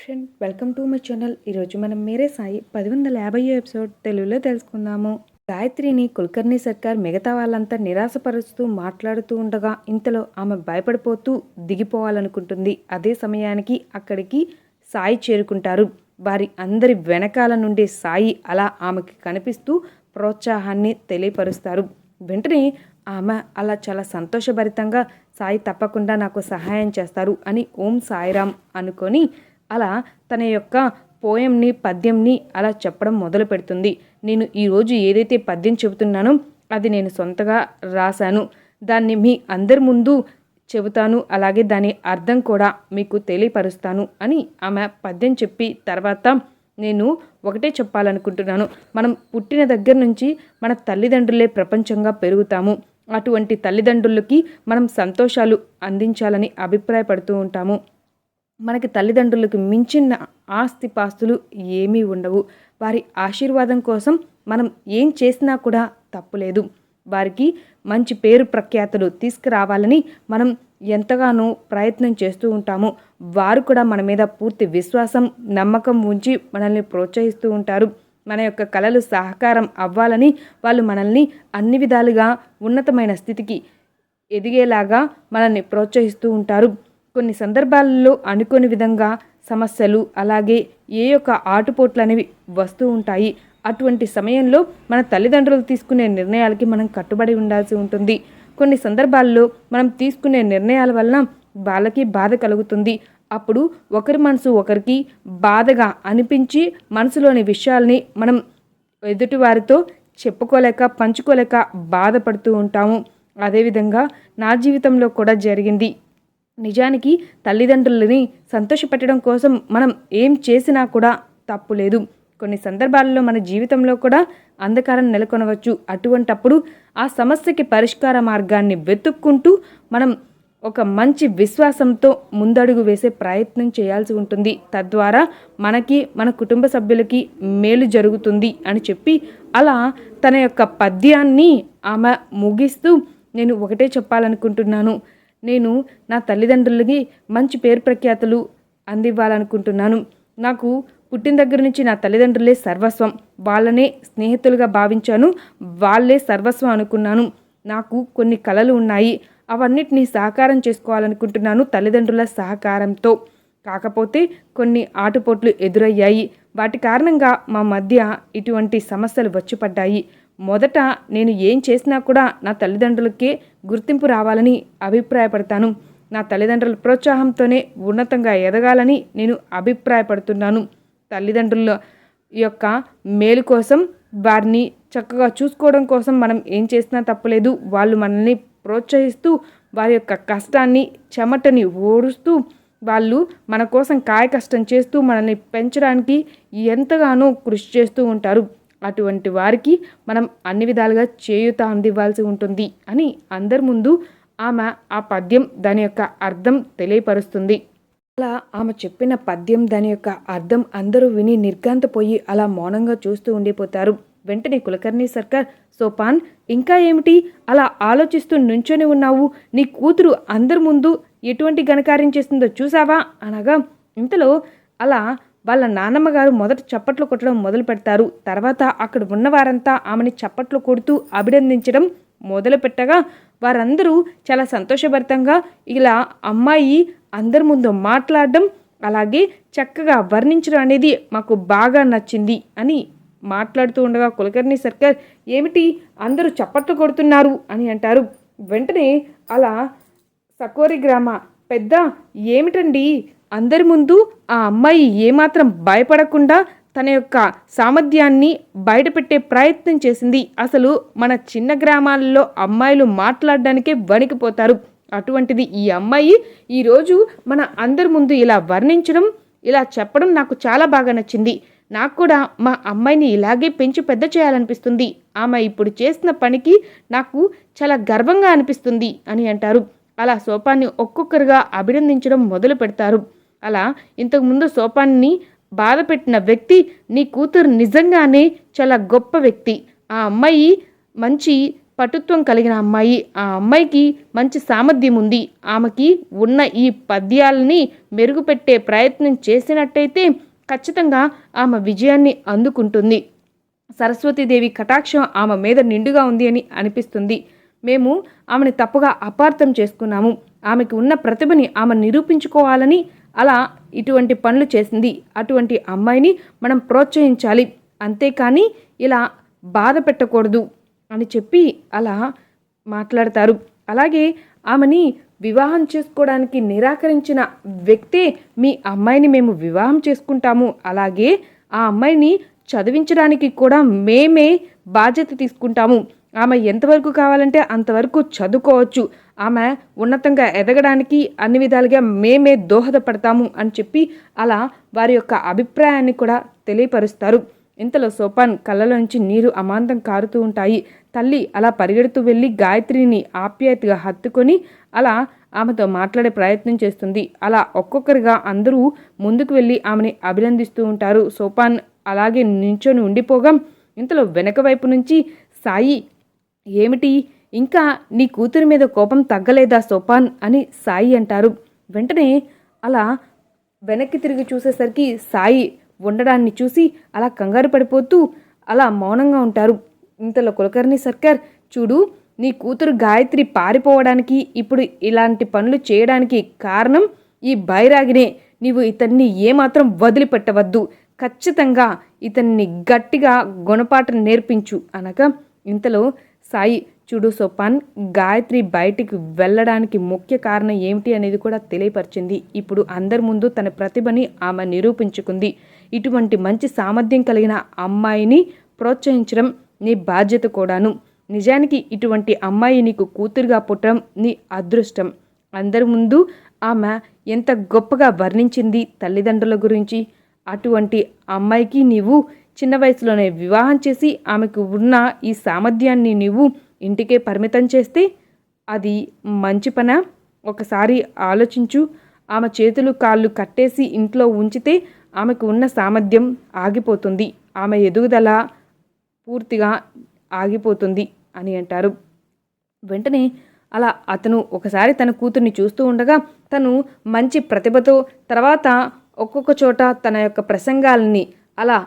Friend welcome to my channel. ఈరోజు మనం మేరే సాయి పది వందల యాభై ఎపిసోడ్ తెలుగులో తెలుసుకుందాము. గాయత్రిని కుల్కర్ణి సర్కార్ మిగతా వాళ్ళంతా నిరాశపరుస్తూ మాట్లాడుతూ ఉండగా ఇంతలో ఆమె భయపడిపోతూ దిగిపోవాలనుకుంటుంది. అదే సమయానికి అక్కడికి సాయి చేరుకుంటారు. వారి అందరి వెనకాల నుండి సాయి అలా ఆమెకి కనిపిస్తూ ప్రోత్సాహాన్ని తెలియపరుస్తారు. వెంటనే ఆమె అలా చాలా సంతోషభరితంగా సాయి తప్పకుండా నాకు సహాయం చేస్తారు అని ఓం సాయిరామ్ అనుకొని అలా తన యొక్క పోయంని పద్యంని అలా చెప్పడం మొదలు పెడుతుంది. నేను ఈరోజు ఏదైతే పద్యం చెబుతున్నానో అది నేను సొంతగా రాశాను. దాన్ని మీ అందరి ముందు చెబుతాను. అలాగే దాని అర్థం కూడా మీకు తెలియపరుస్తాను అని ఆమె పద్యం చెప్పి తర్వాత నేను ఒకటే చెప్పాలనుకుంటున్నాను. మనం పుట్టిన దగ్గర నుంచి మన తల్లిదండ్రులే ప్రపంచంగా పెరుగుతాము. అటువంటి తల్లిదండ్రులకి మనం సంతోషాలు అందించాలని అభిప్రాయపడుతూ ఉంటాము. మనకి తల్లిదండ్రులకు మించిన ఆస్తిపాస్తులు ఏమీ ఉండవు. వారి ఆశీర్వాదం కోసం మనం ఏం చేసినా కూడా తప్పులేదు. వారికి మంచి పేరు ప్రఖ్యాతులు తీసుకురావాలని మనం ఎంతగానో ప్రయత్నం చేస్తూ ఉంటాము. వారు కూడా మన మీద పూర్తి విశ్వాసం నమ్మకం ఉంచి మనల్ని ప్రోత్సహిస్తూ ఉంటారు. మన యొక్క కళలు సహకారం అవ్వాలని వాళ్ళు మనల్ని అన్ని విధాలుగా ఉన్నతమైన స్థితికి ఎదిగేలాగా మనల్ని ప్రోత్సహిస్తూ ఉంటారు. కొన్ని సందర్భాలలో అనుకోని విధంగా సమస్యలు అలాగే ఏ యొక్క ఆటుపోట్లు అనేవి వస్తూ ఉంటాయి. అటువంటి సమయంలో మన తల్లిదండ్రులు తీసుకునే నిర్ణయాలకి మనం కట్టుబడి ఉండాల్సి ఉంటుంది. కొన్ని సందర్భాల్లో మనం తీసుకునే నిర్ణయాల వలన వాళ్ళకి బాధ కలుగుతుంది. అప్పుడు ఒకరి మనసు ఒకరికి బాధగా అనిపించి మనసులోని విషయాల్ని మనం ఎదుటివారితో చెప్పుకోలేక పంచుకోలేక బాధపడుతూ ఉంటాము. అదేవిధంగా నా జీవితంలో కూడా జరిగింది. నిజానికి తల్లిదండ్రులని సంతోషపెట్టడం కోసం మనం ఏం చేసినా కూడా తప్పు లేదు. కొన్ని సందర్భాల్లో మన జీవితంలో కూడా అంధకారం నెలకొనవచ్చు. అటువంటప్పుడు ఆ సమస్యకి పరిష్కార మార్గాన్ని వెతుక్కుంటూ మనం ఒక మంచి విశ్వాసంతో ముందడుగు వేసే ప్రయత్నం చేయాల్సి ఉంటుంది. తద్వారా మనకి మన కుటుంబ సభ్యులకి మేలు జరుగుతుంది అని చెప్పి అలా తన యొక్క పద్యాన్ని ఆమె ముగిస్తూ నేను ఒకటే చెప్పాలనుకుంటున్నాను. నేను నా తల్లిదండ్రులకి మంచి పేరు ప్రఖ్యాతులు అందివ్వాలనుకుంటున్నాను. నాకు పుట్టిన దగ్గర నుంచి నా తల్లిదండ్రులే సర్వస్వం. వాళ్ళనే స్నేహితులుగా భావించాను. వాళ్ళే సర్వస్వం అనుకున్నాను. నాకు కొన్ని కళలు ఉన్నాయి. అవన్నిటినీ సహకారం చేసుకోవాలనుకుంటున్నాను తల్లిదండ్రుల సహకారంతో. కాకపోతే కొన్ని ఆటుపోట్లు ఎదురయ్యాయి. వాటి కారణంగా మా మధ్య ఇటువంటి సమస్యలు వచ్చిపడ్డాయి మొదట నేను ఏం చేసినా కూడా నా తల్లిదండ్రులకే గుర్తింపు రావాలని అభిప్రాయపడతాను. నా తల్లిదండ్రుల ప్రోత్సాహంతోనే ఉన్నతంగా ఎదగాలని నేను అభిప్రాయపడుతున్నాను. తల్లిదండ్రుల యొక్క మేలు కోసం వారిని చక్కగా చూసుకోవడం కోసం మనం ఏం చేసినా తప్పలేదు. వాళ్ళు మనల్ని ప్రోత్సహిస్తూ వారి యొక్క కష్టాన్ని చెమటని ఓడుస్తూ వాళ్ళు మన కోసం కాయ కష్టం చేస్తూ మనల్ని పెంచడానికి ఎంతగానో కృషి చేస్తూ ఉంటారు. అటువంటి వారికి మనం అన్ని విధాలుగా చేయూత అందివ్వాల్సి ఉంటుంది అని అందరి ముందు ఆమె ఆ పద్యం దాని యొక్క అర్థం తెలియపరుస్తుంది. అలా ఆమె చెప్పిన పద్యం దాని యొక్క అర్థం అందరూ విని నిర్గాంతపోయి అలా మౌనంగా చూస్తూ ఉండిపోతారు. వెంటనే కులకర్ణి సర్కార్ సోపాన్ ఇంకా ఏమిటి? అలా ఆలోచిస్తూ నుంచొని ఉన్నావు. నీ కూతురు అందరి ముందు ఎటువంటి ఘనకార్యం చేస్తుందో చూసావా? అనగా ఇంతలో అలా వాళ్ళ నాన్నమ్మ గారు మొదట చప్పట్లు కొట్టడం మొదలు పెడతారు. తర్వాత అక్కడ ఉన్నవారంతా ఆమెని చప్పట్లు కొడుతూ అభినందించడం మొదలు పెట్టగా వారందరూ చాలా సంతోషభరితంగా ఇలా అమ్మాయి అందరి ముందు మాట్లాడడం అలాగే చక్కగా వర్ణించడం అనేది మాకు బాగా నచ్చింది అని మాట్లాడుతూ ఉండగా కులకర్ణి సర్కార్ ఏమిటి అందరూ చప్పట్లు కొడుతున్నారు? అని అంటారు. వెంటనే అలా సకోరి గ్రామ పెద్ద ఏమిటండి? అందరి ముందు ఆ అమ్మాయి ఏమాత్రం భయపడకుండా తన యొక్క సామర్థ్యాన్ని బయటపెట్టే ప్రయత్నం చేసింది. అసలు మన చిన్న గ్రామాల్లో అమ్మాయిలు మాట్లాడడానికే వణికిపోతారు. అటువంటిది ఈ అమ్మాయి ఈరోజు మన అందరి ముందు ఇలా వర్ణించడం ఇలా చెప్పడం నాకు చాలా బాగా నచ్చింది. నాకు కూడా మా అమ్మాయిని ఇలాగే పెంచి పెద్ద చేయాలనిపిస్తుంది. ఆమె ఇప్పుడు చేసిన పనికి నాకు చాలా గర్వంగా అనిపిస్తుంది అని అంటారు. అలా సోపాన్ని ఒక్కొక్కరుగా అభినందించడం మొదలు పెడతారు అలా ఇంతకుముందు సోపాన్ని బాధ పెట్టిన వ్యక్తి నీ కూతురు నిజంగానే చాలా గొప్ప వ్యక్తి. ఆ అమ్మాయి మంచి పటుత్వం కలిగిన అమ్మాయి. ఆ అమ్మాయికి మంచి సామర్థ్యం ఉంది. ఆమెకి ఉన్న ఈ పద్యాలని మెరుగుపెట్టే ప్రయత్నం చేసినట్టయితే ఖచ్చితంగా ఆమె విజయాన్ని అందుకుంటుంది. సరస్వతీదేవి కటాక్షం ఆమె మీద నిండుగా ఉంది అని అనిపిస్తుంది. మేము ఆమెను తప్పుగా అపార్థం చేసుకున్నాము. ఆమెకు ఉన్న ప్రతిభని ఆమె నిరూపించుకోవాలని అలా ఇటువంటి పనులు చేసింది అటువంటి అమ్మాయిని మనం ప్రోత్సహించాలి. అంతేకాని ఇలా బాధ పెట్టకూడదు అని చెప్పి అలా మాట్లాడతారు. అలాగే ఆమెని వివాహం చేసుకోవడానికి నిరాకరించిన వ్యక్తే మీ అమ్మాయిని మేము వివాహం చేసుకుంటాము. అలాగే ఆ అమ్మాయిని చదివించడానికి కూడా మేమే బాధ్యత తీసుకుంటాము. ఆమె ఎంతవరకు కావాలంటే అంతవరకు చదువుకోవచ్చు. ఆమె ఉన్నతంగా ఎదగడానికి అన్ని విధాలుగా మేమే దోహదపడతాము అని చెప్పి అలా వారి యొక్క అభిప్రాయాన్ని కూడా తెలియపరుస్తారు. ఇంతలో సోపాన్ కళ్ళలో నుంచి నీరు అమాంతం కారుతూ ఉంటాయి. తల్లి అలా పరిగెడుతూ వెళ్ళి గాయత్రిని ఆప్యాయతగా హత్తుకొని అలా ఆమెతో మాట్లాడే ప్రయత్నం చేస్తుంది. అలా ఒక్కొక్కరిగా అందరూ ముందుకు వెళ్ళి ఆమెని అభినందిస్తూ ఉంటారు. సోపాన్ అలాగే నించొని ఉండిపోగా ఇంతలో వెనక వైపు నుంచి సాయి ఏమిటి? ఇంకా నీ కూతురి మీద కోపం తగ్గలేదా సోపాన్ అని సాయి అంటారు. వెంటనే అలా వెనక్కి తిరిగి చూసేసరికి సాయి ఉండడాన్ని చూసి అలా కంగారు పడిపోతూ అలా మౌనంగా ఉంటారు. ఇంతలో కులకర్ణి సర్కార్ చూడు నీ కూతురు గాయత్రి పారిపోవడానికి ఇప్పుడు ఇలాంటి పనులు చేయడానికి కారణం ఈ బైరాగినే. నీవు ఇతన్ని ఏమాత్రం వదిలిపెట్టవద్దు. ఖచ్చితంగా ఇతన్ని గట్టిగా గుణపాఠం నేర్పించు అనగా. ఇంతలో సాయి. చూడు సోపాన్ గాయత్రి బయటికి వెళ్ళడానికి ముఖ్య కారణం ఏమిటి అనేది కూడా తెలియపరిచింది. ఇప్పుడు అందరి ముందు తన ప్రతిభని ఆమె నిరూపించుకుంది. ఇటువంటి మంచి సామర్థ్యం కలిగిన అమ్మాయిని ప్రోత్సహించడం నీ బాధ్యత కూడాను. నిజానికి ఇటువంటి అమ్మాయి నీకు కూతురుగా పుట్టడం నీ అదృష్టం. అందరి ముందు ఆమె ఎంత గొప్పగా వర్ణించింది తల్లిదండ్రుల గురించి. అటువంటి అమ్మాయికి నీవు చిన్న వయసులోనే వివాహం చేసి ఆమెకు ఉన్న ఈ సామర్థ్యాన్ని నీవు ఇంటికే పరిమితం చేస్తే అది మంచి పన? ఒకసారి ఆలోచించు. ఆమె చేతులు కాళ్ళు కట్టేసి ఇంట్లో ఉంచితే ఆమెకు ఉన్న సామర్థ్యం ఆగిపోతుంది. ఆమె ఎదుగుదల పూర్తిగా ఆగిపోతుంది అని అంటారు. వెంటనే అలా అతను ఒకసారి తన కూతుర్ని చూస్తూ ఉండగా తను మంచి ప్రతిభతో తర్వాత ఒక్కొక్క చోట తన యొక్క ప్రసంగాలని అలా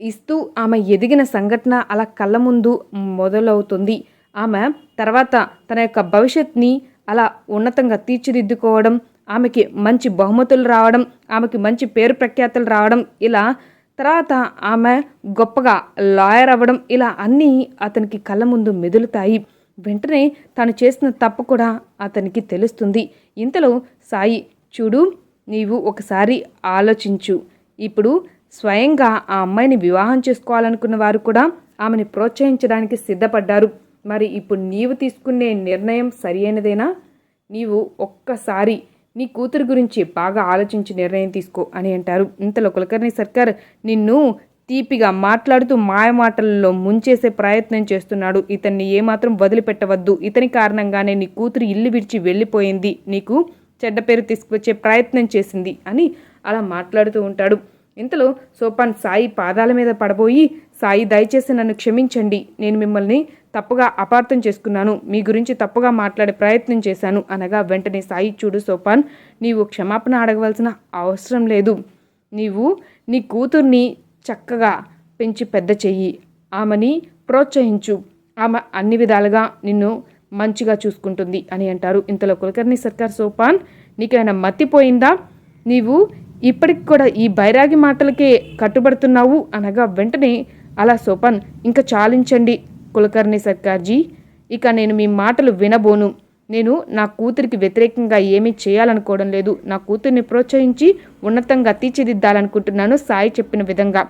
ఇస్తూ ఆమె ఎదిగిన సంఘటన అలా కళ్ళ ముందు మొదలవుతుంది. ఆమె తర్వాత తన యొక్క భవిష్యత్ని అలా ఉన్నతంగా తీర్చిదిద్దుకోవడం ఆమెకి మంచి బహుమతులు రావడం ఆమెకి మంచి పేరు ప్రఖ్యాతులు రావడం ఇలా తర్వాత ఆమె గొప్పగా లాయర్ అవ్వడం ఇలా అన్నీ అతనికి కళ్ళ ముందు మెదులుతాయి. వెంటనే తాను చేసిన తప్పు కూడా అతనికి తెలుస్తుంది. ఇంతలో సాయి చూడు నీవు ఒకసారి ఆలోచించు. ఇప్పుడు స్వయంగా ఆ అమ్మాయిని వివాహం చేసుకోవాలనుకున్న వారు కూడా ఆమెని ప్రోత్సహించడానికి సిద్ధపడ్డారు. మరి ఇప్పుడు నీవు తీసుకునే నిర్ణయం సరియైనదేనా నీవు ఒక్కసారి నీ కూతురు గురించి బాగా ఆలోచించి నిర్ణయం తీసుకో అని అంటారు. ఇంతలో కులకర్ణి సర్కార్ నిన్ను తీపిగా మాట్లాడుతూ మాయ మాటలలో ముంచేసే ప్రయత్నం చేస్తున్నాడు. ఇతన్ని ఏమాత్రం వదిలిపెట్టవద్దు. ఇతని కారణంగానే నీ కూతురు ఇల్లు విడిచి వెళ్ళిపోయింది. నీకు చెడ్డ పేరు తీసుకువచ్చే ప్రయత్నం చేసింది అని అలా మాట్లాడుతూ ఉంటాడు. ఇంతలో సోపాన్ సాయి పాదాల మీద పడబోయి సాయి దయచేసి నన్ను క్షమించండి. నేను మిమ్మల్ని తప్పుగా అపార్థం చేసుకున్నాను. మీ గురించి తప్పుగా మాట్లాడే ప్రయత్నం చేశాను అనగా వెంటనే సాయి చూడు సోపాన్ నీవు క్షమాపణ అడగవలసిన అవసరం లేదు. నీవు నీ కూతుర్ని చక్కగా పెంచి పెద్ద చెయ్యి. ఆమెని ప్రోత్సహించు. ఆమె అన్ని విధాలుగా నిన్ను మంచిగా చూసుకుంటుంది అని అంటారు. ఇంతలో కులకర్ణి సర్కార్ సోపాన్ నీకేమైనా మత్తిపోయిందా నీవు ఇప్పటికి కూడా ఈ బైరాగి మాటలకే కట్టుబడుతున్నావు అనగా వెంటనే అలా సోపాన్ ఇంకా చాలించండి కులకర్ణి సర్కార్జీ. ఇక నేను మీ మాటలు వినబోను. నేను నా కూతురికి వ్యతిరేకంగా ఏమీ చేయాలనుకోవడం లేదు. నా కూతుర్ని ప్రోత్సహించి ఉన్నతంగా తీర్చిదిద్దాలనుకుంటున్నాను సాయి చెప్పిన విధంగా.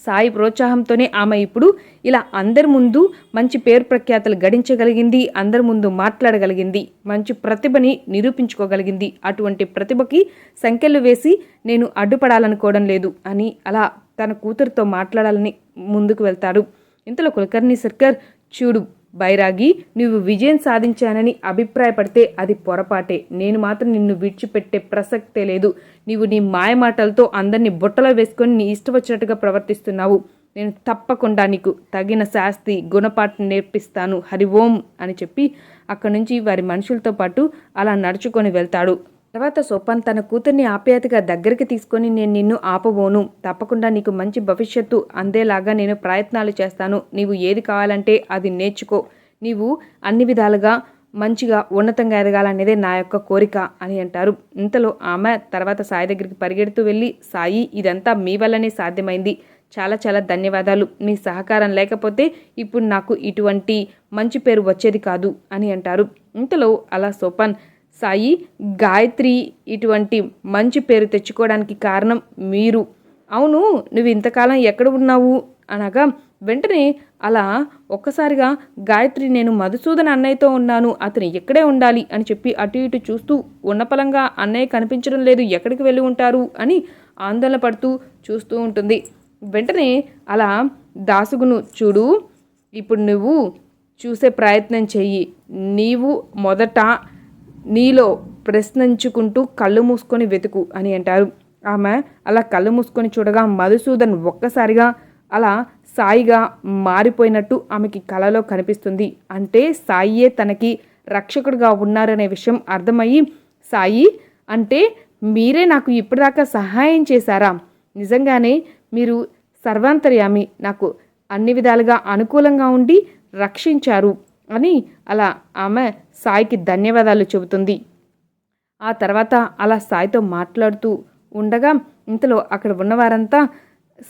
సాయి ప్రోత్సాహంతోనే ఆమె ఇప్పుడు ఇలా అందరి ముందు మంచి పేరు ప్రఖ్యాతలు గడించగలిగింది అందరి ముందు మాట్లాడగలిగింది మంచి ప్రతిభని నిరూపించుకోగలిగింది. అటువంటి ప్రతిభకి సంఖ్యలు వేసి నేను అడ్డుపడాలనుకోవడం లేదు అని అలా తన కూతురుతో మాట్లాడాలని ముందుకు వెళ్తాడు. ఇంతలో కులకర్ణి సర్కార్ చూడు బైరాగి నువ్వు విజయం సాధించానని అభిప్రాయపడితే అది పొరపాటే. నేను మాత్రం నిన్ను విడిచిపెట్టే ప్రసక్తే లేదు. నీవు నీ మాయమాటలతో అందరినీ బుట్టలో వేసుకొని నీ ఇష్టం వచ్చినట్టుగా ప్రవర్తిస్తున్నావు. నేను తప్పకుండా నీకు తగిన శాస్తి గుణపాఠం నేర్పిస్తాను. హరి ఓం అని చెప్పి అక్కడి నుంచి వారి మనుషులతో పాటు అలా నడుచుకొని వెళ్తాడు. తర్వాత సోపాన్ తన కూతుర్ని ఆప్యాయతగా దగ్గరికి తీసుకొని నేను నిన్ను ఆపబోను. తప్పకుండా నీకు మంచి భవిష్యత్తు అందేలాగా నేను ప్రయత్నాలు చేస్తాను. నీవు ఏది కావాలంటే అది నేర్చుకో. నీవు అన్ని విధాలుగా మంచిగా ఉన్నతంగా ఎదగాలనేదే నా యొక్క కోరిక అని అంటారు. ఇంతలో ఆమె తర్వాత సాయి దగ్గరికి పరిగెడుతూ వెళ్ళి సాయి ఇదంతా మీ వల్లనే సాధ్యమైంది. చాలా చాలా ధన్యవాదాలు. మీ సహకారం లేకపోతే ఇప్పుడు నాకు ఇటువంటి మంచి పేరు వచ్చేది కాదు అని అంటారు. ఇంతలో అలా సోపాన్ సాయి గాయత్రి ఇటువంటి మంచి పేరు తెచ్చుకోవడానికి కారణం మీరు. అవును నువ్వు ఇంతకాలం ఎక్కడ ఉన్నావు? అనగా వెంటనే అలా ఒక్కసారిగా గాయత్రి నేను మధుసూదన్ అన్నయ్యతో ఉన్నాను అతను ఎక్కడే ఉండాలి అని చెప్పి అటు ఇటు చూస్తూ ఉన్నపలంగా అన్నయ్య కనిపించడం లేదు ఎక్కడికి వెళ్ళి ఉంటారు? అని ఆందోళన పడుతూ చూస్తూ ఉంటుంది. వెంటనే అలా దాసుగును చూడు ఇప్పుడు నువ్వు చూసే ప్రయత్నం చెయ్యి. నీవు మొదట నీలో ప్రశ్నించుకుంటూ కళ్ళు మూసుకొని వెతుకు అని అంటారు. ఆమె అలా కళ్ళు మూసుకొని చూడగా మధుసూదన్ ఒక్కసారిగా అలా సాయిగా మారిపోయినట్టు ఆమెకి కళలో కనిపిస్తుంది. అంటే సాయియే తనకి రక్షకుడుగా ఉన్నారనే విషయం అర్థమయ్యి సాయి అంటే మీరే నాకు ఇప్పటిదాకా సహాయం చేశారా? నిజంగానే మీరు సర్వాంతర్యామి నాకు అన్ని విధాలుగా అనుకూలంగా ఉండి రక్షించారు. అని అలా ఆమె సాయికి ధన్యవాదాలు చెబుతుంది. ఆ తర్వాత అలా సాయితో మాట్లాడుతూ ఉండగా ఇంతలో అక్కడ ఉన్నవారంతా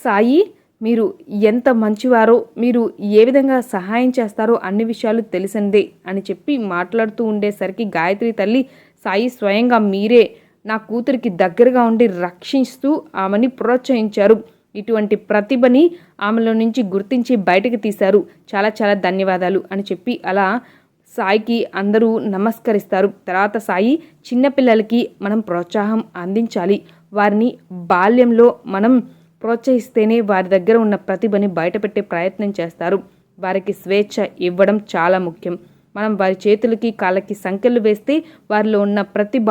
సాయి మీరు ఎంత మంచివారో మీరు ఏ విధంగా సహాయం చేస్తారో అన్ని విషయాలు తెలిసిందే అని చెప్పి మాట్లాడుతూ ఉండేసరికి గాయత్రి తల్లి సాయి స్వయంగా మీరే నా కూతురికి దగ్గరగా ఉండి రక్షిస్తూ ఆమెని ప్రోత్సహించారు. ఇటువంటి ప్రతిభని ఆమెలో నుంచి గుర్తించి బయటకు తీశారు. చాలా చాలా ధన్యవాదాలు అని చెప్పి అలా సాయికి అందరూ నమస్కరిస్తారు. తర్వాత సాయి చిన్నపిల్లలకి మనం ప్రోత్సాహం అందించాలి. వారిని బాల్యంలో మనం ప్రోత్సహిస్తేనే వారి దగ్గర ఉన్న ప్రతిభని బయటపెట్టే ప్రయత్నం చేస్తారు. వారికి స్వేచ్ఛ ఇవ్వడం చాలా ముఖ్యం. మనం వారి చేతులకి కాళ్ళకి సంఖ్యలు వేస్తే వారిలో ఉన్న ప్రతిభ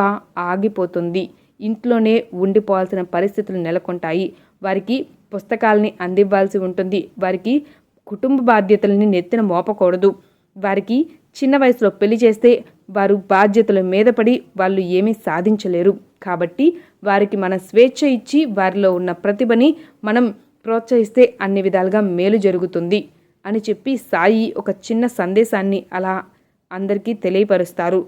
ఆగిపోతుంది. ఇంట్లోనే ఉండిపోవాల్సిన పరిస్థితులు నెలకొంటాయి. వారికి పుస్తకాలని అందివ్వాల్సి ఉంటుంది. వారికి కుటుంబ బాధ్యతలని నెత్తిన మోపకూడదు. వారికి చిన్న వయసులో పెళ్ళి చేస్తే వారు బాధ్యతల మీద పడి వాళ్ళు ఏమీ సాధించలేరు. కాబట్టి వారికి మన స్వేచ్ఛ ఇచ్చి వారిలో ఉన్న ప్రతిభని మనం ప్రోత్సహిస్తే అన్ని విధాలుగా మేలు జరుగుతుంది అని చెప్పి సాయి ఒక చిన్న సందేశాన్ని అలా అందరికీ తెలియపరుస్తారు.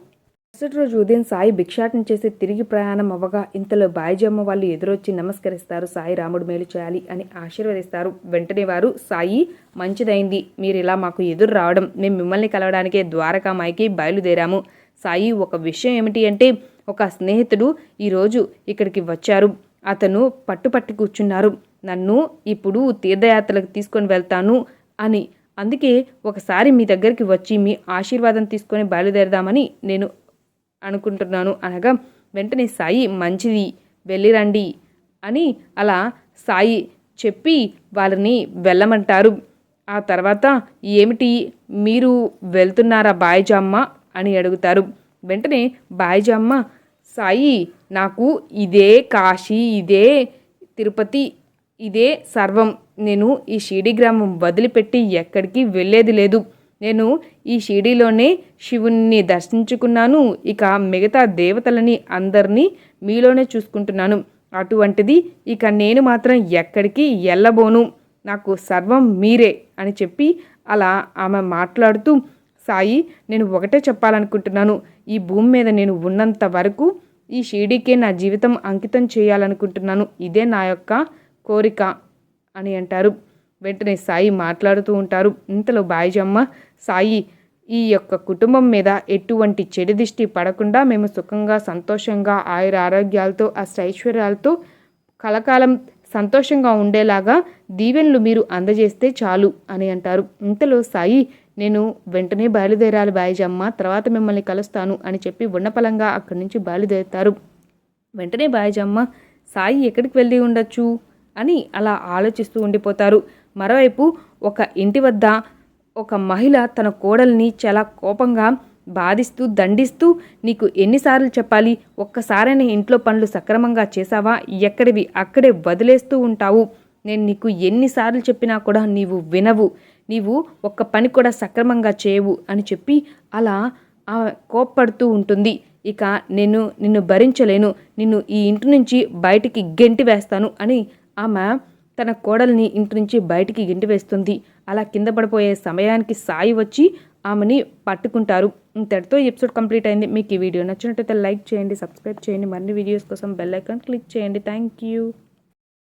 మరుసటి రోజు ఉదయం సాయి భిక్షాటన చేసి తిరిగి ప్రయాణం అవ్వగా ఇంతలో బాయిజమ్మ వాళ్ళు ఎదురొచ్చి నమస్కరిస్తారు. సాయి రాముడు మేలు చేయాలి అని ఆశీర్వదిస్తారు. వెంటనే వారు సాయి మంచిదైంది. మీరు ఇలా మాకు ఎదురు రావడం. మేము మిమ్మల్ని కలవడానికే ద్వారకామాయికి బయలుదేరాము. సాయి ఒక విషయం ఏమిటి అంటే ఒక స్నేహితుడు ఈరోజు ఇక్కడికి వచ్చారు. అతను పట్టుపట్టి కూర్చున్నారు. నన్ను ఇప్పుడు తీర్థయాత్రలకు తీసుకొని వెళ్తాను అని. అందుకే ఒకసారి మీ దగ్గరికి వచ్చి మీ ఆశీర్వాదం తీసుకొని బయలుదేరదామని నేను అనుకుంటున్నాను. అనగా వెంటనే సాయి మంచిది వెళ్ళిరండి అని అలా సాయి చెప్పి వాళ్ళని వెళ్ళమంటారు. ఆ తర్వాత ఏమిటి మీరు వెళ్తున్నారా బాయిజామ్మ అని అడుగుతారు. వెంటనే బాయిజామ్మ సాయి నాకు ఇదే కాశీ ఇదే తిరుపతి ఇదే సర్వం. నేను ఈ షిరిడి గ్రామం వదిలిపెట్టి ఎక్కడికి వెళ్ళేది లేదు. నేను ఈ షిరిడీలోనే శివుణ్ణి దర్శించుకున్నాను. ఇక మిగతా దేవతలని అందరినీ మీలోనే చూసుకుంటున్నాను. అటువంటిది ఇక నేను మాత్రం ఎక్కడికి వెళ్ళబోను నాకు సర్వం మీరే అని చెప్పి అలా ఆమె మాట్లాడుతూ సాయి నేను ఒకటే చెప్పాలనుకుంటున్నాను. ఈ భూమి మీద నేను ఉన్నంత వరకు ఈ షిరిడీకే నా జీవితం అంకితం చేయాలనుకుంటున్నాను. ఇదే నా యొక్క కోరిక అని అంటారు. వెంటనే సాయి మాట్లాడుతూ ఉంటారు. ఇంతలో బాయిజమ్మ సాయి ఈ యొక్క కుటుంబం మీద ఎటువంటి చెడు దిష్టి పడకుండా మేము సుఖంగా సంతోషంగా ఆయుర ఆరోగ్యాలతో అష్టైశ్వర్యాలతో కలకాలం సంతోషంగా ఉండేలాగా దీవెనలు మీరు అందజేస్తే చాలు అని అంటారు. ఇంతలో సాయి నేను వెంటనే బయలుదేరాలి బాయిజమ్మ తర్వాత మిమ్మల్ని కలుస్తాను అని చెప్పి ఉన్నపలంగా అక్కడి నుంచి బయలుదేరుతారు. వెంటనే బాయిజమ్మ సాయి ఎక్కడికి వెళ్ళి ఉండొచ్చు అని అలా ఆలోచిస్తూ ఉండిపోతారు. మరోవైపు ఒక ఇంటి వద్ద ఒక మహిళ తన కోడల్ని చాలా కోపంగా బాధిస్తూ దండిస్తూ నీకు ఎన్నిసార్లు చెప్పాలి? ఒక్కసారైనా ఇంట్లో పనులు సక్రమంగా చేశావా? ఎక్కడివి? అక్కడే వదిలేస్తూ ఉంటావు. నేను నీకు ఎన్నిసార్లు చెప్పినా కూడా నీవు వినవు. నీవు ఒక్క పని కూడా సక్రమంగా చేయవు అని చెప్పి అలా ఆ కోప్పడుతూ ఉంటుంది. ఇక నేను నిన్ను భరించలేను. నిన్ను ఈ ఇంటి నుంచి బయటికి గెంటి వేస్తాను అని ఆమె తన కోడల్ని ఇంటి నుంచి బయటికి గింటి వేస్తుంది. అలా కింద పడిపోయే సమయానికి సాయి వచ్చి ఆమెని పట్టుకుంటారు. ఇంతటితో ఎపిసోడ్ కంప్లీట్ అయింది. మీకు ఈ వీడియో నచ్చినట్టయితే లైక్ చేయండి సబ్స్క్రైబ్ చేయండి. మరిన్ని వీడియోస్ కోసం బెల్ ఐకాన్ క్లిక్ చేయండి. Thank you.